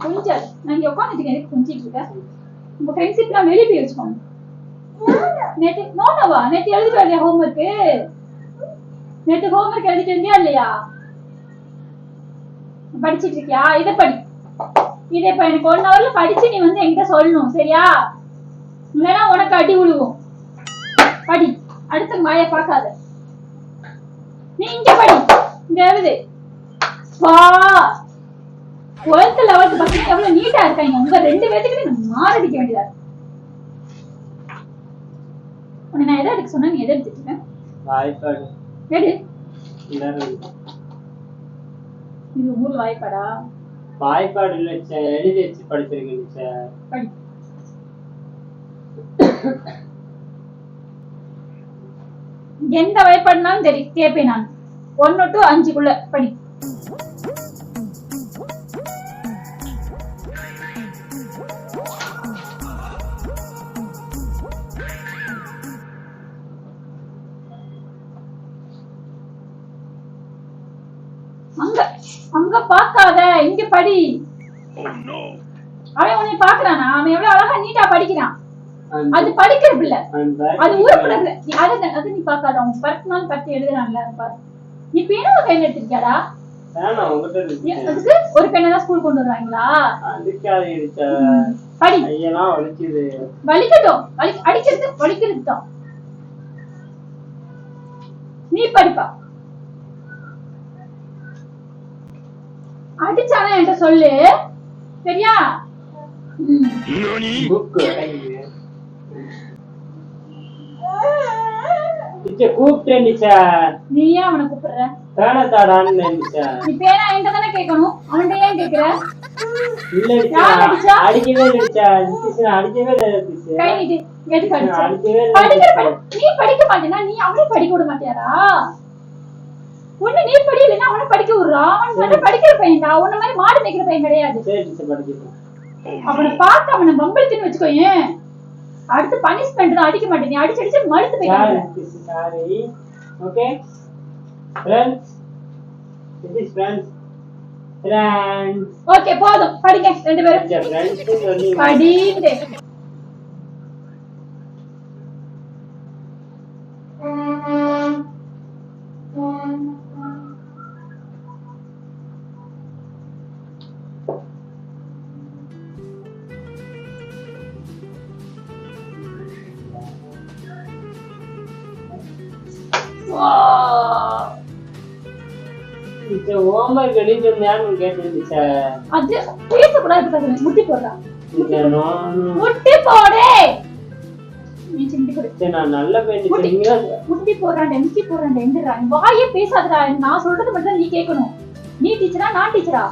கொஞ்சம் நான் இங்க உட்காந்துட்டு எதுக்கு கொஞ்சிட்டு இருக்கேன் உங்க ஃப்ரெண்ட்ஷிப் ஃப்ரெண்ட்ஷிப்லாம் வெளியே போய் வச்சுக்கோங்க நேற்று நோனவா நேற்று எழுதிட்டு வரலையா ஹோம்ஒர்க்கு நேற்று ஹோம்ஒர்க் எழுதிட்டு இருந்தியா இல்லையா படிச்சிட்டு இருக்கியா இதை படி இதை இப்ப எனக்கு ஒன் ஹவர்ல படிச்சு நீ வந்து என்கிட்ட சொல்லணும் சரியா இல்லைன்னா உனக்கு அடி விழுவும் படி அடுத்த மாய பார்க்காத நீ இங்க படி இங்க எழுது வா டுவெல்த் லெவல்த் பசங்க எவ்வளவு நீட்டா இருக்காங்க. உங்க ரெண்டு பேத்துக்கு நீ மாரடிக்க வேண்டியதா இருக்கு. உன்னை நான் எதை எடுக்க சொன்னா நீ எதை எடுத்துட்டு? வாய்ப்பாடு. எடு. இது ஊர் வாய்ப்பாடா? வாய்ப்பாடு இல்லை சார் எழுதி வச்சு படிச்சிருக்கேன் சார் படி. எந்த வாய்ப்பாடுனாலும் சரி கேட்பேன் நான். ஒன்னு டு அஞ்சுக்குள்ள படி. அங்க அங்க பார்க்காத இங்க படி. அவன் உன்னை பாக்குறானா அவன் எவ்வளவு அழகா நீட்டா படிக்கிறான். அது படிக்கிற பிள்ளை அது நீ அதை அது நீ பார்க்காத. அவன் பர்சனல் பத்தி எழுதுறான்ல பாரு. நீ பேனா கையில எடுத்திருக்கியாடா? அதுக்கு ஒரு பெண்ணை தான் ஸ்கூல் கொண்டு வருவாங்களா? படி. வலிக்கட்டும். வலி அடிக்கிறது வலிக்கிறது தான். நீ படிப்பா. அடிச்சானா என்கிட்ட சொல்லு. சரியா? கூப்பிட்டேன் டீச்சர் நீ ஏன் அவனை கூப்பிடுற? பேனை தாடான்னு டீச்சர் நீ பேனா என்கிட்ட தானே கேட்கணும்? அவன்கிட்ட ஏன் கேக்குற இல்ல அடிக்கவே இல்லை அடிக்கவே இல்லை நீ படிக்க மாட்டேனா நீ அவனை படிக்க விட மாட்டியாரா ஒண்ணு நீ படி இல்லைன்னா அவனை படிக்க விடுறா அவன் மட்டும் படிக்கிற பையன்டா உன்ன மாதிரி மாடு மேய்க்கிற பையன் கிடையாது. அவனை பார்த்து அவனை பம்பளிச்சுன்னு வச்சுக்கோயேன். அடுத்து பனிஷ்மெண்ட் தான் அடிக்க மாட்டேன். நீ அடிச்சு அடிச்சு மழுத்து போய் sorry okay friends this is friends. Friends. Okay போதும். படிங்க ரெண்டு பேரும். ஃப்ரெண்ட்ஸ் படிங்க. ஹோம்ஒர்க் எழுதி இருந்தான்னு கேட்டேன் டீச்சர் அது பேசக்கூடாது பசங்க. முட்டி போடுறா. முட்டி போடு. முட்டி. போடுறான் முட்டி போடுறான் எந்திரா. வாயே பேசாதடா. நான் சொல்றது மட்டும் நீ கேட்கணும். நீ டீச்சரா நான் டீச்சரா?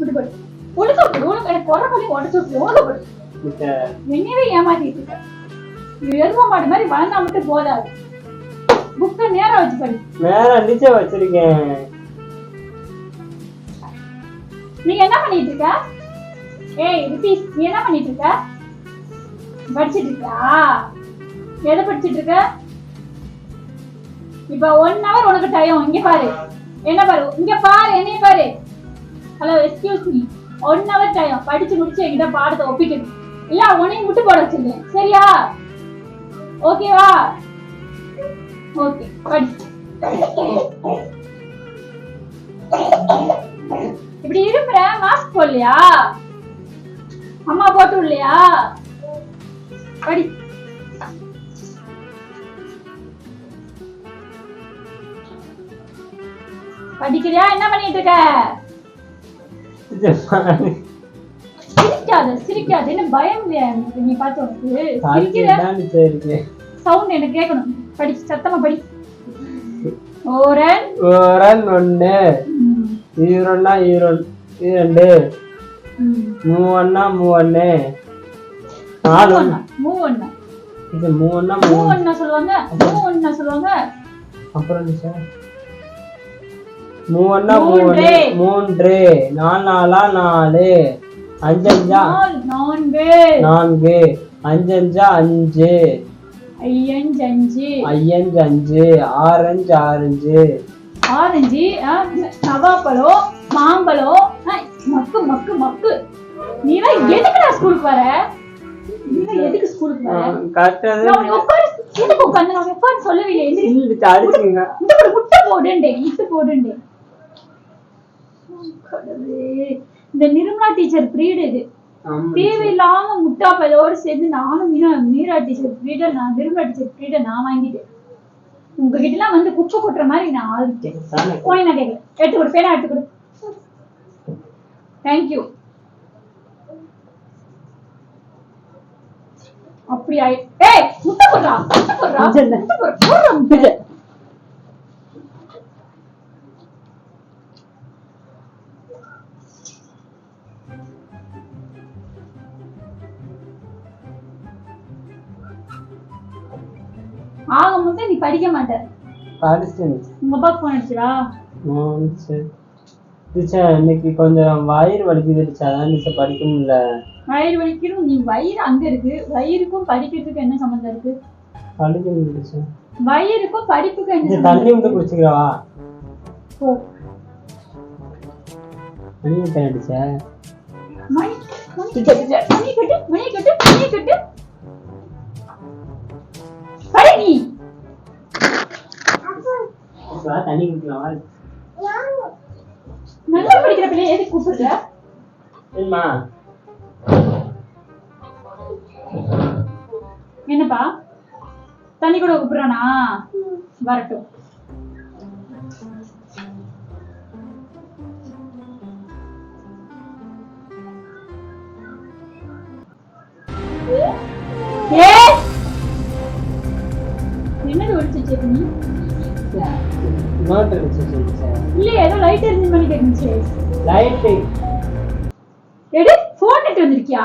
ஒழுக்க போடு. ஒழுக்க எனக்கு குறை பண்ணி உடச்சு விட்டு ஒழுக்க என்னையவே ஏமாத்திட்டு இருக்க. எரும மாடு மாதிரி வளர்ந்தா மட்டும் போதாது. புக்கை நேரா வச்சு படி வேற டீச்சர் வச்சிருக்கேன் நீ என்ன பண்ணிட்டு இருக்க? ஏய் ரித்தீஷ் நீ என்ன பண்ணிட்டு இருக்க? படிச்சிட்டு இருக்கியா? எதை படிச்சிட்டு இருக்க? இப்ப ஒன் ஹவர் உனக்கு டைம் இங்க பாரு. என்ன பாரு? இங்க பாரு என்னைய பாரு. Hello excuse me one hour time படிச்சு முடிச்சு என்கிட்ட பாடத்தை ஒப்பிக்கணும் இல்ல உன்னையும் விட்டு போட வச்சிருக்கேன். சரியா? ஓகேவா ஓகே படி இப்படி இருப்புற மாஸ்க் போடலையா? அம்மா போட்டு இல்லையா படி. படிக்கிறியா? என்ன பண்ணிட்டு இருக்க? சிரிக்காத சிரிக்காத. என்ன பயம் நீ பார்த்து உனக்கு. சிரிக்கிற சவுண்ட் எனக்கு கேட்கணும் படி சத்தமா படி. ஓரன் ஓரன் ம், ஈரொன்னா ஈரொன் இரண்டு. மூவண்ணா மூவண்ணு நாலு. மூவண்ணா, இது மூவண்ணா மூவண்ணா சொல்லுவாங்க மூவண்ணா சொல்லுவாங்க. அப்புறம் மூவண்ணா மூன்று. நாலு நாலா நாலு. அஞ்சஞ்சா? நான்கு. நான்கு. அஞ்சஞ்சா அஞ்சு. ஐயஞ்சு அஞ்சு ஐயஞ்சு அஞ்சு ஆரஞ்சு ஆரஞ்சு ஆரஞ்சு நவாப்பழம் மாம்பழம் மக்கு மக்கு மக்கு. நீலாம் எதுக்குடா ஸ்கூலுக்கு வர? எதுக்கு ஸ்கூலுக்கு வர? எதுக்கு உட்காந்து நான் உட்காரு சொல்லவே இல்லை எந்திரி அடிச்சுங்க இந்த முட்டை போடுண்டே முட்டை போடுண்டே. கடவுளே. இந்த நிர்மலா டீச்சர் பிரீடு இது. தேவையில்லாம முட்டா பையோடு சேர்ந்து நானும் மீனா மீரா டீச்சர் பிரீட நான் நிர்மலா டீச்சர் பிரீட நான் வாங்கிட்டேன். உங்ககிட்ட எல்லாம் வந்து குப்பை கொட்டுற மாதிரி நான் ஆகிட்டேன் போய் நான் கேட்கல எடுத்து கொடு பேனா எடுத்து கொடு. தேங்க்யூ அப்படி ஆயி ஏய் முட்டை போடுறா முட்டை போடுறா முட்டை போடுறா ஆக மொத்தம் நீ படிக்க மாட்ட. படிச்சேன் உங்க அப்பா போன் டீச்சர் இன்னைக்கு கொஞ்சம் வயிறு வலிக்குது அதான் டீச்சர் படிக்க முடியல வயிறு வலிக்கணும் நீ வயிறு அங்க இருக்கு. வயிறுக்கும் படிக்கிறதுக்கு என்ன சம்மந்தம் இருக்கு? படிக்க முடியல டீச்சர். வயிறுக்கும் படிப்புக்கும் என்ன தண்ணி மட்டும் குடிச்சுக்கிறவா? போ. தண்ணி டீச்சர். மணி மணி கட்டு மணி கட்டு மணி கட்டு மணி கட்டு. படி நீ. டீச்சர், தண்ணி குடிக்கலாமா நல்லா படிக்கிற பிள்ளை எதுக்கு கூப்பிடுற? சரிம்மா என்னப்பா? தண்ணி கூட கூப்பிடுறானா? வரட்டும். என்னது ஒழிச்சிச்சு நீ? டீச்சர் டீச்சர் இல்ல ஏதோ லைட் எரிஞ்சு பண்ணி கேட்டுச்சு லைட்டு எடு போன் நெட் வந்திருக்கியா?